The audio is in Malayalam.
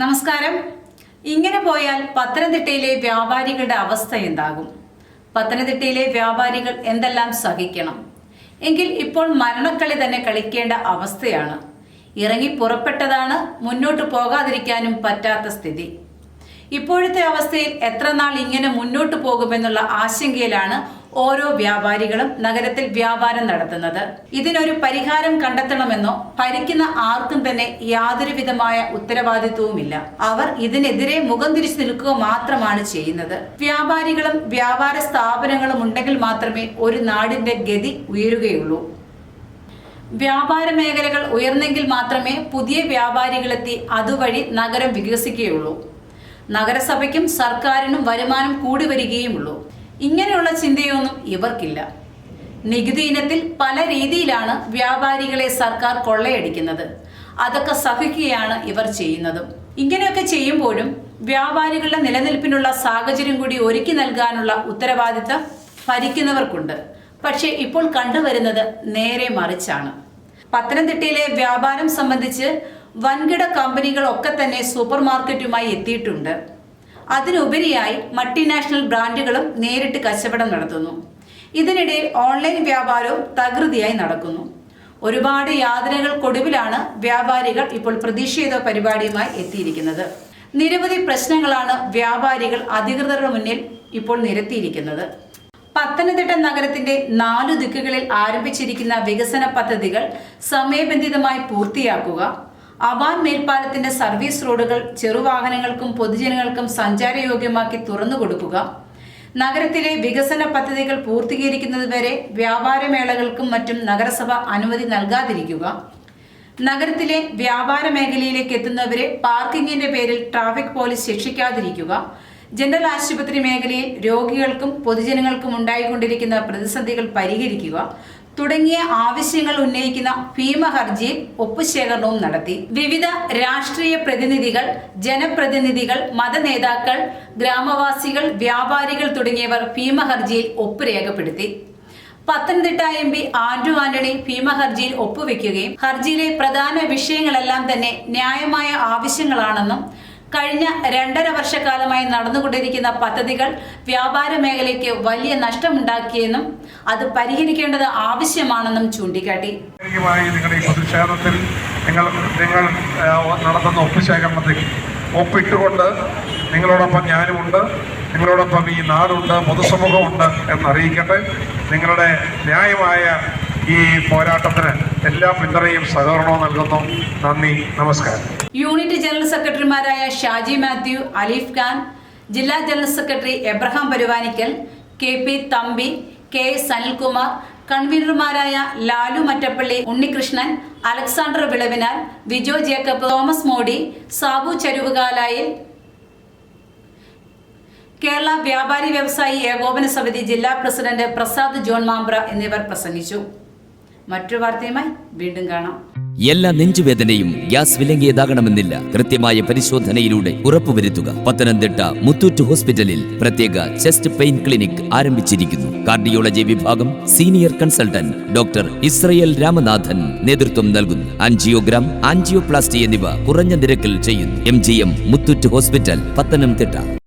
നമസ്കാരം. ഇങ്ങനെ പോയാൽ പത്തനംതിട്ടയിലെ വ്യാപാരികളുടെ അവസ്ഥ എന്താകും? പത്തനംതിട്ടയിലെ വ്യാപാരികൾ എന്തെല്ലാം സഹിക്കണം? എങ്കിൽ ഇപ്പോൾ മരണക്കളി തന്നെ കളിക്കേണ്ട അവസ്ഥയാണ്. ഇറങ്ങി പുറപ്പെട്ടതാണ് മുന്നോട്ട് പോകാതിരിക്കാനും പറ്റാത്ത സ്ഥിതി. ഇപ്പോഴത്തെ അവസ്ഥയിൽ എത്ര നാൾ ഇങ്ങനെ മുന്നോട്ട് പോകുമെന്നുള്ള ആശങ്കയിലാണ് ഓരോ വ്യാപാരികളും നഗരത്തിൽ വ്യാപാരം നടത്തുന്നത്. ഇതിനൊരു പരിഹാരം കണ്ടെത്തണമെന്നോ ഭരിക്കുന്ന ആർക്കും തന്നെ യാതൊരു വിധമായ ഉത്തരവാദിത്വവുമില്ല. അവർ ഇതിനെതിരെ മുഖം തിരിച്ചു നിൽക്കുക മാത്രമാണ് ചെയ്യുന്നത്. വ്യാപാരികളും വ്യാപാര സ്ഥാപനങ്ങളും ഉണ്ടെങ്കിൽ മാത്രമേ ഒരു നാടിന്റെ ഗതി ഉയരുകയുള്ളൂ. വ്യാപാര മേഖലകൾ ഉയർന്നെങ്കിൽ മാത്രമേ പുതിയ വ്യാപാരികളെത്തി അതുവഴി നഗരം വികസിക്കുകയുള്ളൂ. നഗരസഭയ്ക്കും സർക്കാരിനും വരുമാനം കൂടി വരികയുമുള്ളൂ. ഇങ്ങനെയുള്ള ചിന്തയൊന്നും ഇവർക്കില്ല. നികുതി ഇനത്തിൽ പല രീതിയിലാണ് വ്യാപാരികളെ സർക്കാർ കൊള്ളയടിക്കുന്നത്. അതൊക്കെ സഹിക്കുകയാണ് ഇവർ ചെയ്യുന്നതും. ഇങ്ങനെയൊക്കെ ചെയ്യുമ്പോഴും വ്യാപാരികളുടെ നിലനിൽപ്പിനുള്ള സാഹചര്യം കൂടി ഒരുക്കി നൽകാനുള്ള ഉത്തരവാദിത്തം ഭരിക്കുന്നവർക്കുണ്ട്. പക്ഷേ ഇപ്പോൾ കണ്ടുവരുന്നത് നേരെ മറിച്ചാണ്. പത്തനംതിട്ടയിലെ വ്യാപാരം സംബന്ധിച്ച് വൻകിട കമ്പനികളൊക്കെ തന്നെ സൂപ്പർ മാർക്കറ്റുമായി എത്തിയിട്ടുണ്ട്. അതിനുപരിയായി മൾട്ടിനാഷണൽ ബ്രാൻഡുകളും നേരിട്ട് കച്ചവടം നടത്തുന്നു. ഇതിനിടെ ഓൺലൈൻ വ്യാപാരവും തകൃതിയായി നടക്കുന്നു. ഒരുപാട് യാതനകൾക്കൊടുവിലാണ് വ്യാപാരികൾ ഇപ്പോൾ പ്രതിഷേധ പരിപാടിയുമായി എത്തിയിരിക്കുന്നത്. നിരവധി പ്രശ്നങ്ങളാണ് വ്യാപാരികൾ അധികൃതരുടെ മുന്നിൽ ഇപ്പോൾ നിരത്തിയിരിക്കുന്നത്. പത്തനംതിട്ട നഗരത്തിന്റെ നാലു ദിക്കുകളിൽ ആരംഭിച്ചിരിക്കുന്ന വികസന പദ്ധതികൾ സമയബന്ധിതമായി പൂർത്തിയാക്കുക അവാൻ മേൽപ്പാലത്തിന്റെ സർവീസ് റോഡുകൾ ചെറുവാഹനങ്ങൾക്കും പൊതുജനങ്ങൾക്കും സഞ്ചാരയോഗ്യമാക്കി തുറന്നു കൊടുക്കുക. നഗരത്തിലെ വികസന പദ്ധതികൾ പൂർത്തീകരിക്കുന്നതുവരെ വ്യാപാരമേളകൾക്കും മറ്റും നഗരസഭ അനുമതി നൽകാതിരിക്കുക. നഗരത്തിലെ വ്യാപാര മേഖലയിലേക്ക് എത്തുന്നവരെ പാർക്കിങ്ങിന്റെ പേരിൽ ട്രാഫിക് പോലീസ് ശിക്ഷിക്കാതിരിക്കുക. ജനറൽ ആശുപത്രി മേഖലയിൽ രോഗികൾക്കും പൊതുജനങ്ങൾക്കും ഉണ്ടായിക്കൊണ്ടിരിക്കുന്ന പ്രതിസന്ധികൾ പരിഹരിക്കുക. തുടങ്ങിയ ആവശ്യങ്ങൾ ഉന്നയിക്കുന്ന ഭീമ ഹർജിയിൽ ഒപ്പുശേഖരണവും നടത്തി. വിവിധ രാഷ്ട്രീയ പ്രതിനിധികൾ ജനപ്രതിനിധികൾ മതനേതാക്കൾ ഗ്രാമവാസികൾ വ്യാപാരികൾ തുടങ്ങിയവർ ഭീമ ഹർജിയിൽ ഒപ്പ് രേഖപ്പെടുത്തി. Pathanamthitta M P Andrew Antony ഭീമ ഹർജിയിൽ ഒപ്പുവെക്കുകയും ഹർജിയിലെ പ്രധാന വിഷയങ്ങളെല്ലാം തന്നെ ന്യായമായ ആവശ്യങ്ങളാണെന്നും കഴിഞ്ഞ രണ്ടര വർഷക്കാലമായി നടന്നുകൊണ്ടിരിക്കുന്ന പദ്ധതികൾ വ്യാപാര മേഖലയ്ക്ക് വലിയ നഷ്ടമുണ്ടാക്കിയെന്നും അത് പരിഹരിക്കേണ്ടത് ആവശ്യമാണെന്നും ചൂണ്ടിക്കാട്ടി. നിങ്ങളുടെ ഈ നിങ്ങൾ നിങ്ങൾ നടത്തുന്ന ഒപ്പുശേഖരണത്തിൽ ഒപ്പിട്ടുകൊണ്ട് നിങ്ങളോടൊപ്പം ഞാനുമുണ്ട് നിങ്ങളോടൊപ്പം ഈ നാടുണ്ട് പൊതുസമൂഹമുണ്ട് എന്നറിയിക്കട്ടെ. നിങ്ങളുടെ ന്യായമായ ഈ പോരാട്ടത്തിന് എല്ലാ പിന്തുണയും സഹകരണവും നൽകുന്നു. നന്ദി നമസ്കാരം. യൂണിറ്റ് ജനറൽ സെക്രട്ടറിമാരായ ഷാജി മാത്യു അലീഫ് ഖാൻ ജില്ലാ general secretary Abraham Paruvanickal K P Thampi K Sanilkumar കൺവീനർമാരായ Lalu Mattappally Unnikrishnan Alexander Vilavinal Vijo Jacob Thomas Modi Sabu Charuvukalayil Kerala വ്യാപാരി വ്യവസായി ഏകോപന സമിതി ജില്ലാ പ്രസിഡന്റ് പ്രസാദ് ജോൺ മാമ്പ്ര എന്നിവർ പ്രസംഗിച്ചു. മറ്റൊരു വാർത്തയുമായി വീണ്ടും കാണാം. എല്ലാ നെഞ്ചുവേദനയും ഗ്യാസ് വിലങ്ങിയതാകണമെന്നില്ല. കൃത്യമായ പരിശോധനയിലൂടെ ഉറപ്പുവരുത്തുക. പത്തനംതിട്ട മുത്തൂറ്റ് ഹോസ്പിറ്റലിൽ പ്രത്യേക ചെസ്റ്റ് പെയിൻ ക്ലിനിക് ആരംഭിച്ചിരിക്കുന്നു. കാർഡിയോളജി വിഭാഗം senior consultant doctor Israel Ramanathan നേതൃത്വം നൽകുന്നു. ആൻജിയോഗ്രാം ആൻജിയോപ്ലാസ്റ്റി എന്നിവ കുറഞ്ഞ നിരക്കിൽ ചെയ്യുന്നു. M G M Muthoot hospital Pathanamthitta.